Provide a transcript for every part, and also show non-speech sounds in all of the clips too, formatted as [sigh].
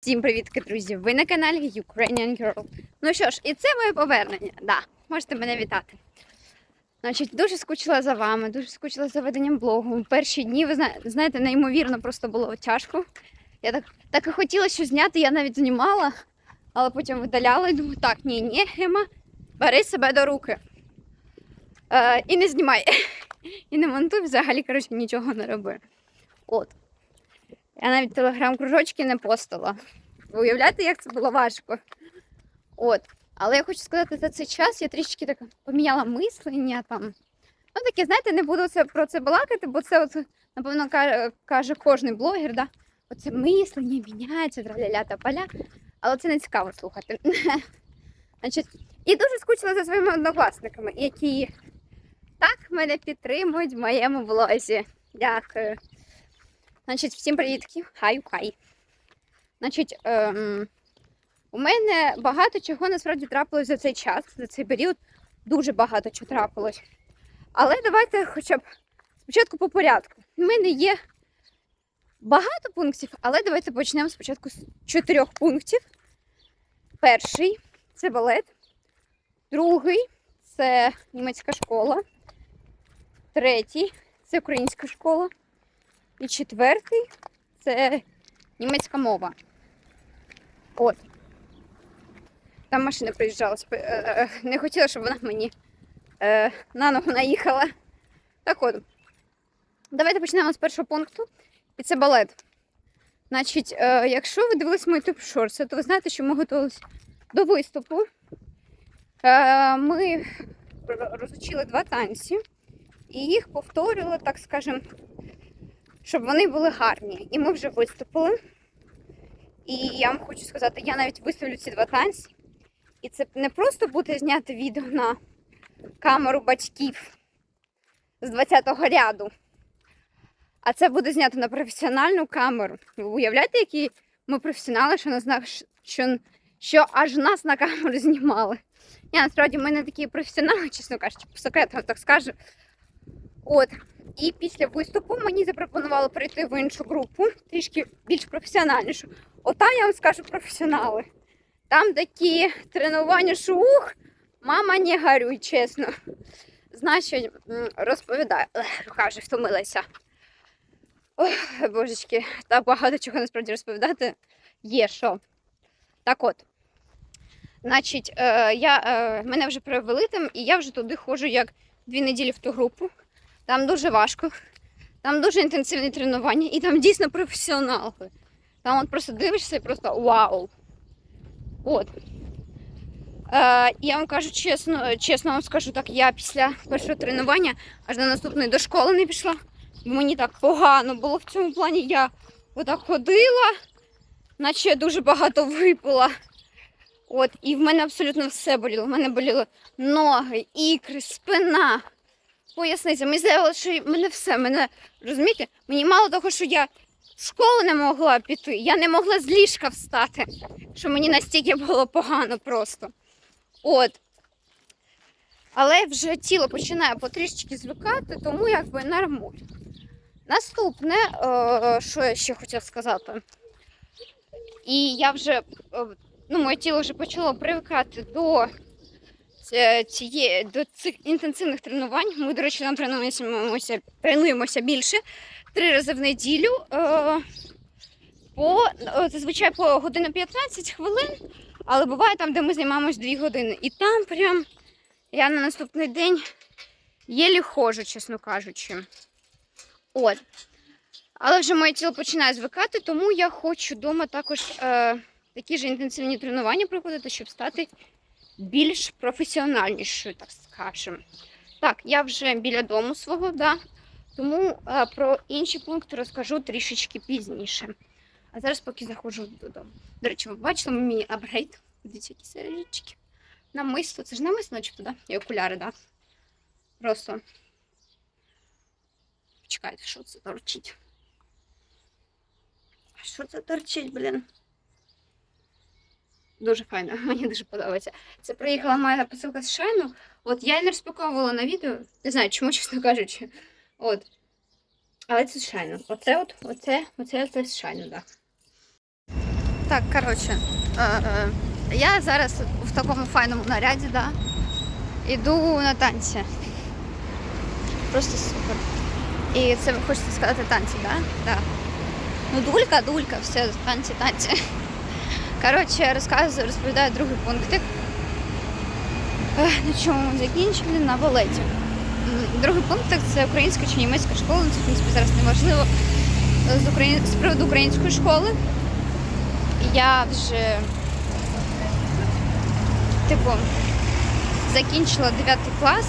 Всім привітки, друзі! Ви на каналі Ukrainian Girl. Ну що ж, і це моє повернення. Да, можете мене вітати. Значить, дуже скучила за вами, дуже скучила за веденням блогу. Перші дні, ви знаєте, неймовірно просто було тяжко. Я так, так і хотіла щось зняти, я навіть знімала, але потім видаляла і думаю, так, ні, ні, Гема, бери себе до руки. Е, і не знімай. [laughs] І не монтуй, взагалі, коротше, нічого не роби. От. Я навіть телеграм-кружочки не постила. Ви уявляєте, як це було важко? От. Але я хочу сказати, за цей час я трішки так поміняла мислення там. Ну, таке, знаєте, не буду це, про це балакати, бо це, от, напевно, каже, каже кожен блогер, да? оце мислення міняється, траля та поля. Але це не цікаво слухати. [laughs] І дуже скучила за своїми однокласниками, які так мене підтримують в моєму влозі. Дякую. Значить, всім привітки. Хай хай. Значить, ем, у мене багато чого насправді трапилось за цей час, за цей період. Дуже багато чого трапилось. Але давайте хоча б спочатку по порядку. У мене є багато пунктів, але давайте почнемо спочатку з чотирьох пунктів. Перший це балет, другий це німецька школа, третій це українська школа. І четвертий це німецька мова. От. Там машина приїжджала. спи- е, е, Не хотіла, щоб вона мені е, на ногу наїхала. Так от. Давайте почнемо з першого пункту. І це балет. Значить, е, якщо ви дивились мої тип шорти, то ви знаєте, що ми готувалися до виступу. Е, ми розучили два танці і їх повторювали, так скажемо, щоб вони були гарні. І ми вже виступили. І я вам хочу сказати, я навіть виставлю ці два танці. І це не просто буде зняти відео на камеру батьків з 20-го ряду, а це буде знято на професіональну камеру. Ви уявляєте, які ми професіонали, що нас на- що, що аж нас на камеру знімали. Я насправді ми не такі професіонали, чесно кажучи, по секрету так скажу. От. І після виступу мені запропонували перейти в іншу групу, трішки більш професіональнішу. Отам я вам скажу професіонали. Там такі тренування, що ух, мама не горюй, чесно. Значить, розповідаю, рука вже втомилася. Ох, божечки, так багато чого насправді розповідати є що. Так от. Значить, е, я, е, мене вже перевели там, і я вже туди ходжу як дві неділі в ту групу. Там дуже важко, там дуже інтенсивні тренування, і там дійсно професіонали. Там от просто дивишся і просто вау. От. Е, я вам кажу чесно, чесно вам скажу так, я після першого тренування аж на наступний до школи не пішла. Бо мені так погано було в цьому плані. Я отак ходила, наче я дуже багато випила. От, і в мене абсолютно все боліло. В мене боліли ноги, ікри, спина, поясниця. Мені здавалося, що мене все, мене розумієте, мені мало того, що я в школу не могла піти, я не могла з ліжка встати, що мені настільки було погано просто. От. Але вже тіло починає потрішечки звикати, тому якби нормально. Наступне, е, що я ще хотіла сказати, і я вже, е, ну, моє тіло вже почало привикати до ці- цієї, до цих інтенсивних тренувань. Ми, до речі, там тренуємося, тренуємося більше три рази в неділю. Е, по, е, зазвичай по годину 15 хвилин, але буває там, де ми займаємось 2 години. І там прям я на наступний день єлі ходжу, чесно кажучи. От. Але вже моє тіло починає звикати, тому я хочу вдома також е, такі ж інтенсивні тренування проходити, щоб стати більш професіональнішою, так скажемо. Так, я вже біля дому свого, да. тому е, про інші пункти розкажу трішечки пізніше. А зараз поки заходжу додому. До речі, ви бачили мій апгрейд? Дивіться, які сережечки. Намисто. Це ж намисто, начебто, да? І окуляри, да? Просто. Чекайте, що це торчить? Що це торчить, блін? Дуже файно, [laughs] мені дуже подобається. Це приїхала моя посилка з Шайну. От я не розпаковувала на відео. Не знаю, чому, [laughs] чесно кажучи. От. Але це Шайну. Оце от, оце, оце, оце з Шайну, так. Так, коротше, е, е, я зараз в такому файному наряді, да. Іду на танці. Просто супер. І це ви хочете сказати танці, да? Да. Ну, дулька, дулька, все, танці, танці. Коротше, розказую, розповідаю другий пунктик. На чому ми закінчили? На балеті. Другий пунктик це українська чи німецька школа. Це, в принципі, зараз не важливо. З, Україн... з приводу української школи. Я вже типу закінчила 9 клас.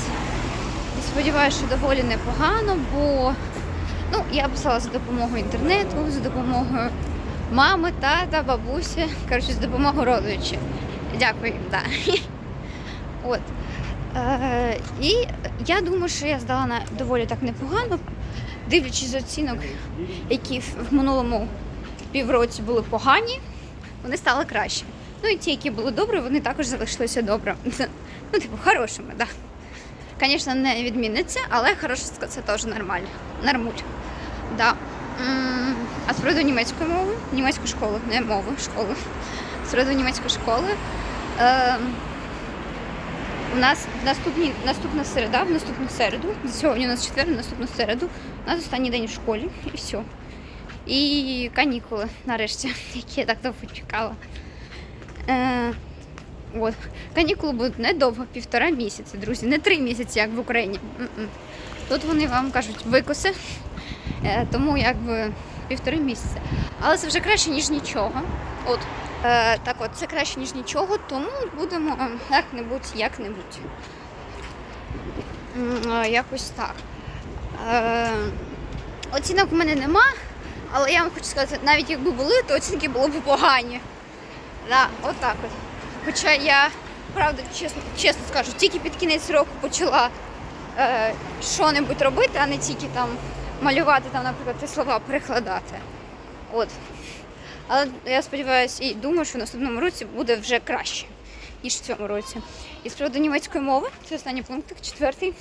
І сподіваюся, що доволі непогано, бо ну, я писала за допомогою інтернету, за допомогою мами, тата, бабусі, коротше, за допомогою родичів. Дякую їм, да. От. Е, і я думаю, що я здала на доволі так непогано, дивлячись з оцінок, які в минулому півроці були погані, вони стали краще. Ну і ті, які були добрі, вони також залишилися добре. Ну, типу, хорошими, так. Звісно, не відміниться, але хороше це теж нормально. Нормуль. Да. А з приводу німецької мови, німецької школи, не мови, школи. З приводу німецької школи. Е, у нас наступні, наступна середа, в наступну середу, сьогодні у нас четвер, в наступну середу, у нас останній день в школі і все. І канікули нарешті, [laughs] які я так довго чекала. Е, от. Канікули будуть недовго, півтора місяці, друзі, не три місяці, як в Україні. Тут вони вам кажуть викоси, тому якби півтори місяці. Але це вже краще, ніж нічого. От. Е, так от, це краще, ніж нічого, тому будемо е, як-небудь, як-небудь. Е, Якось так. Е, оцінок у мене нема, але я вам хочу сказати, навіть якби були, то оцінки були б погані. Да, отак от. Хоча я, правда, чесно, чесно скажу, тільки під кінець року почала е, що-небудь робити, а не тільки там малювати, там, наприклад, ті слова перекладати. От. Але я сподіваюся і думаю, що в наступному році буде вже краще, ніж в цьому році. І з приводу німецької мови, це останній пункт, четвертий.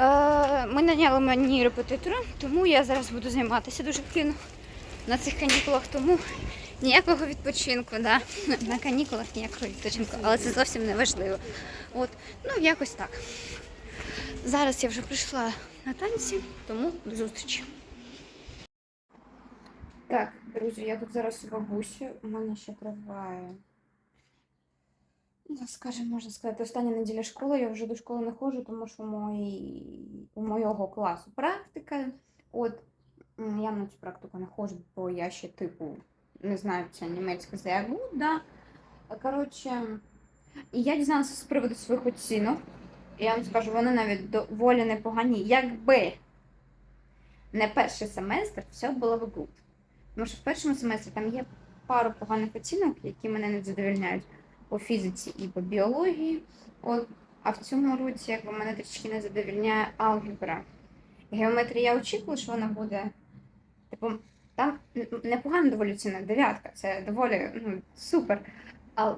Е, Ми наняли мені репетитора, тому я зараз буду займатися дуже активно на цих канікулах, тому ніякого відпочинку, да? на канікулах ніякого відпочинку, але це зовсім не важливо. От, ну якось так. Зараз я вже прийшла на танці, тому до зустрічі. Так, друзі, я тут зараз у бабусі. У мене ще триває. Ну, скажімо, можна сказати, остання неділя школи. Я вже до школи не ходжу, тому що мої, у моєго класу практика. От я на цю практику не ходжу, бо я ще типу не знаю, це німецька заявуда. Коротше, і я дізналася з приводу своїх оцінок. Я вам скажу, вони навіть доволі непогані. Якби не перший семестр, все було б good. Тому що в першому семестрі там є пару поганих оцінок, які мене не задовольняють по фізиці і по біології. От, а в цьому році якби мене трішки не задовольняє алгебра. Геометрія я очікувала, що вона буде. Типу, там н- непогана доволі оцінок, дев'ятка, це доволі ну, супер. А,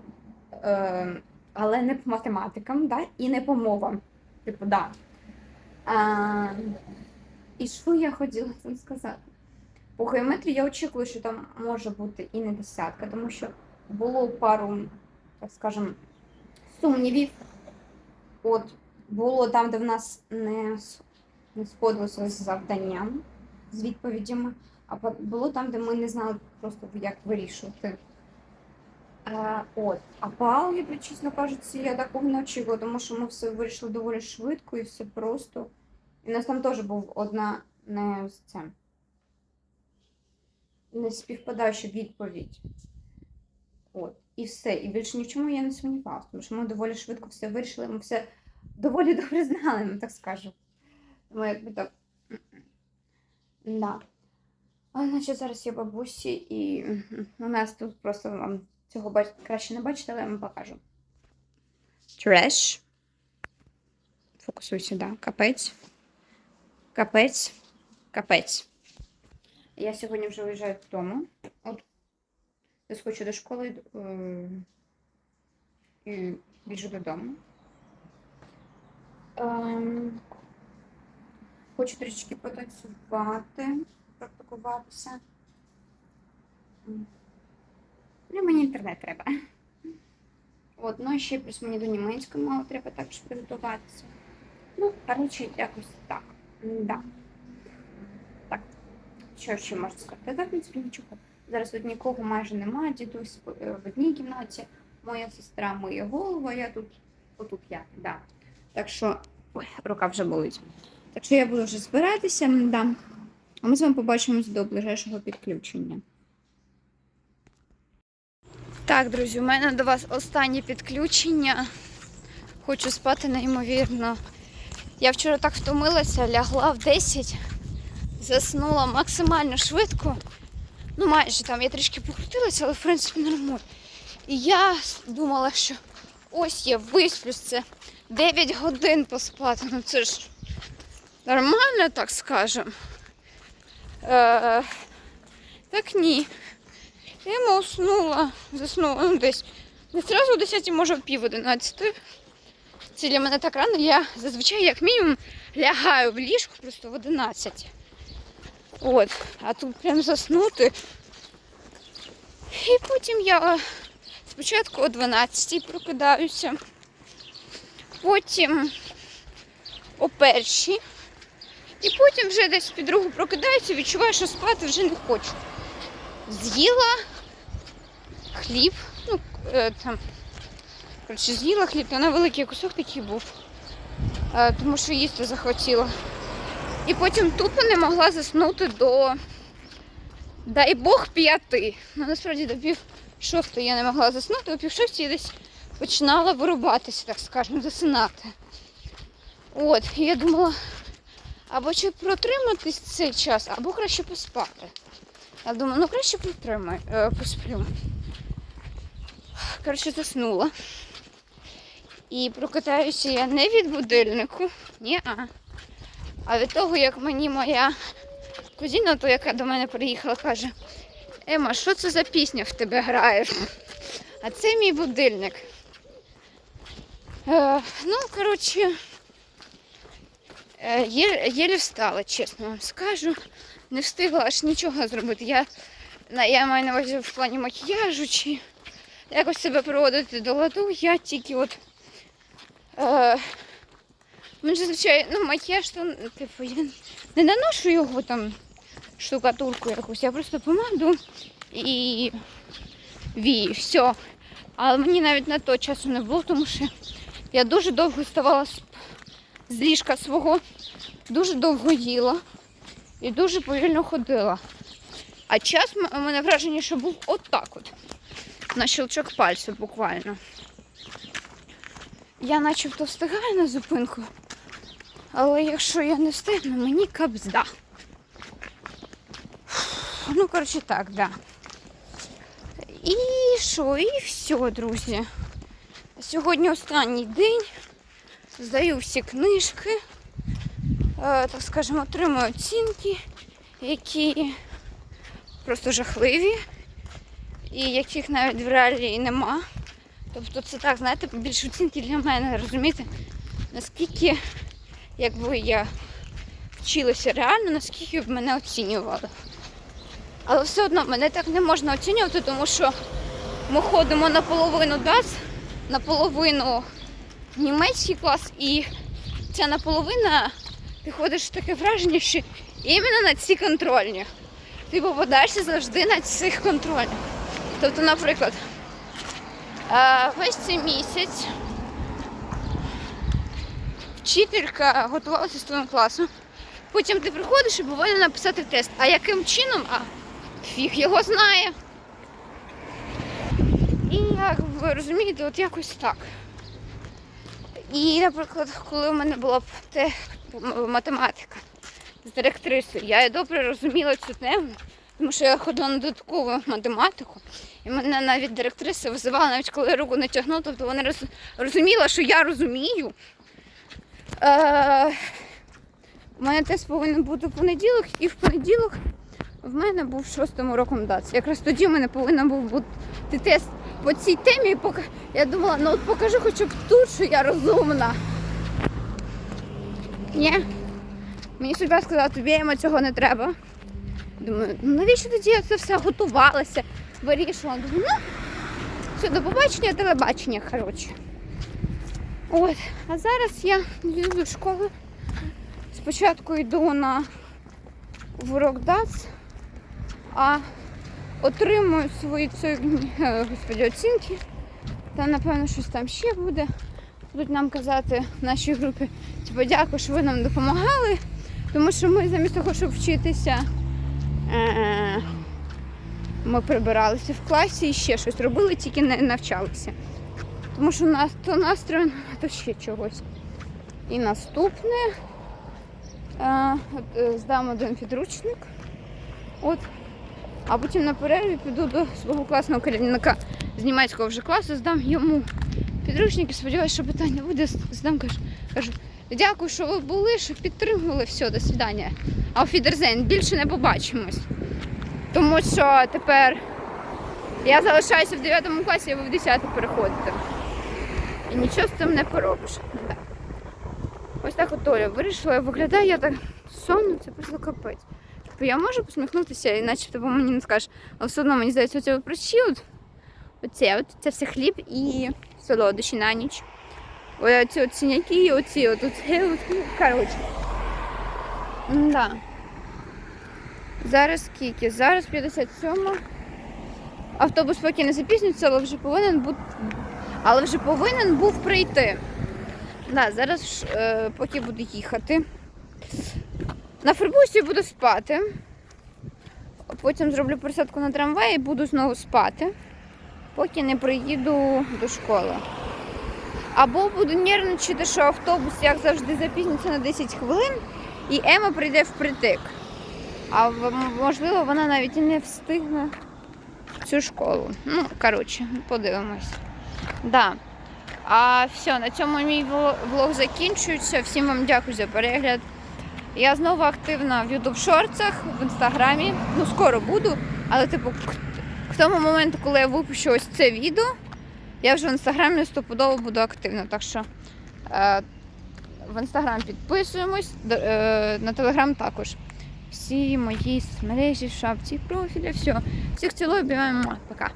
е, але не по математикам, да? і не по мовам. Типу, да. А, і що я хотіла цим сказати? По геометрії я очікую, що там може бути і не десятка, тому що було пару, так скажемо, сумнівів. От було там, де в нас не, не сходилося з завданням, з відповідями, а було там, де ми не знали просто як вирішувати. А, от. А по алгебрі, чесно кажучи, я такого не очікувала, тому що ми все вирішили доволі швидко і все просто. І у нас там теж був одна не з не співпадаюча відповідь. От, і все. І більше ні в чому я не сумнівалася, тому що ми доволі швидко все вирішили, ми все доволі добре знали, ну так скажу. Тому якби так. Да. А, значить, зараз є бабусі, і у нас тут просто цього краще не бачите, але я вам покажу. Треш. Фокусуйся, да. Капець. Капець. Капець. Я сьогодні вже виїжджаю додому. От заскочу до школи е, і біжу додому. Ем, хочу трішки потанцювати, практикуватися. Ну, мені інтернет треба. От, ну, ще плюс мені до німецької мови треба також підготуватися. Ну, коротше, якось так. Да. Так. Що ще можна сказати? Та, в принципі, нічого. Зараз тут нікого майже немає, дідусь е, в одній кімнаті, моя сестра миє голову, а я тут, отут я, да. Так що, ой, рука вже болить. Так що я буду вже збиратися, да. А ми з вами побачимось до ближайшого підключення. Так, друзі, у мене до вас останнє підключення. Хочу спати неймовірно. Я вчора так втомилася, лягла в 10, заснула максимально швидко. Ну, майже там я трішки покрутилася, але в принципі нормально. І я думала, що ось я висплюсь це 9 годин поспати. Ну це ж нормально, так скажемо. Е, так ні. Я уснула, заснула ну, десь. Не одразу о 10, може в пів 11. Це для мене так рано. Я зазвичай, як мінімум, лягаю в ліжку просто в 11. От, а тут прям заснути. І потім я е, спочатку о 12 прокидаюся, потім о першій. І потім вже десь під другу прокидаюся, відчуваю, що спати вже не хочу. З'їла хліб, ну, е, там, коротше, з'їла хліб, та на великий кусок такий був, е, тому що їсти захотіла. І потім тупо не могла заснути до, дай Бог, п'яти. Ну, насправді до пів шостої я не могла заснути, о пів шостої десь починала вирубатися, так скажемо, засинати. От, я думала, або чи протриматись цей час, або краще поспати. Я думаю, ну краще потримай, е, посплю. Коротше, заснула. І прокидаюся я не від будильнику, ні, а, а від того, як мені моя кузіна, то яка до мене приїхала, каже: Ема, що це за пісня в тебе грає? А це мій будильник. Е, ну, коротше, е, єлі встала, чесно вам скажу. Не встигла аж нічого зробити. Я, я маю на увазі в плані макіяжу чи якось себе приводити до ладу. Я тільки от. Е, мені зазвичай, ну, макіяж, то, типу, я не наношу його там штукатурку якусь, я просто помаду і вії, все. Але мені навіть на то часу не було, тому що я дуже довго ставала з, з ліжка свого, дуже довго їла і дуже повільно ходила. А час у мене враження, що був отак от. На щелчок пальцю буквально. Я начебто встигаю на зупинку, але якщо я не встигну, мені капзда. Ну, коротше, так, да. І що, і все, друзі. Сьогодні останній день. Здаю всі книжки. Е, так скажемо, отримую оцінки, які просто жахливі, і яких навіть в реалії нема. Тобто це так, знаєте, більш оцінки для мене, розумієте, наскільки, якби я вчилася реально, наскільки б мене оцінювали. Але все одно мене так не можна оцінювати, тому що ми ходимо наполовину ДАЦ, наполовину німецький клас, і ця наполовина, ти ходиш в таке враження, що іменно на ці контрольні. Ти попадаєшся завжди на цих контрольних. Тобто, наприклад, е, весь цей місяць вчителька готувалася з твоїм класом. Потім ти приходиш і повинен написати тест. А яким чином? А фіг його знає. І як ви розумієте, от якось так. І, наприклад, коли у мене була те, математика з директрисою, я добре розуміла цю тему, тому що я ходила на додаткову математику, і мене навіть директриса визивала, навіть коли я руку не тягнула, тобто вона розуміла, що я розумію. Е- у мене тест повинен бути в понеділок, і в понеділок в мене був шостим уроком дац. Якраз тоді в мене повинен був бути тест по цій темі. Я думала, ну от покажи хоча б тут, що я розумна. Ні. Мені судьба сказала, тобі Ема, цього не треба. Думаю, ну навіщо тоді я це все готувалася, вирішувала? Думаю, ну Все, до побачення, телебачення, коротше. От, а зараз я йду до школи. Спочатку йду на урок ДАЦ, а отримую свої е, господи, оцінки. Та напевно щось там ще буде. Будуть нам казати в нашій групі, типу, дякую, що ви нам допомагали. Тому що ми замість того, щоб вчитися, ми прибиралися в класі і ще щось робили, тільки не навчалися. Тому що у нас то настрою, то ще чогось. І наступне е, е, здам один підручник. От. А потім на перерві піду до свого класного керівника з німецького вже класу, здам йому підручник і сподіваюся, що питання буде. Здам, кажу, кажу, дякую, що ви були, що підтримували. Все, до свидання. А Фідерзейн, більше не побачимось. Тому що тепер я залишаюся в 9 класі, а ви в 10 переходите. І нічого з цим не поробиш. Ось так от Оля вирішила, виглядає я так сонно, це просто капець. Типу, я можу посміхнутися, і начебто по мені не скажеш, але все одно мені здається, оце прищі от, оце, от, це все хліб і солодощі на ніч. Оці от синяки, оці от, оце, от, [laughs] коротше. Да. Зараз скільки? Зараз 57. Автобус поки не запізнюється, але вже повинен бути. Але вже повинен був прийти. Да, зараз е, поки буду їхати. На фербусі буду спати. Потім зроблю присадку на трамвай і буду знову спати, поки не приїду до школи. Або буду нервничати, що автобус, як завжди, запізниться на 10 хвилин, і Ема прийде впритик. А можливо, вона навіть і не встигне цю школу. Ну, коротше, подивимось. Да. А все, на цьому мій влог закінчується. Всім вам дякую за перегляд. Я знову активна в YouTube шорцах, в інстаграмі. Ну, скоро буду, але типу, к, тому моменту, коли я випущу ось це відео, я вже в інстаграмі стопудово буду активна. Так що е, в інстаграм підписуємось, е, на телеграм також. Всі мої мережі, шапці, профілі, все. Всіх цілую, обіймаємо. Пока.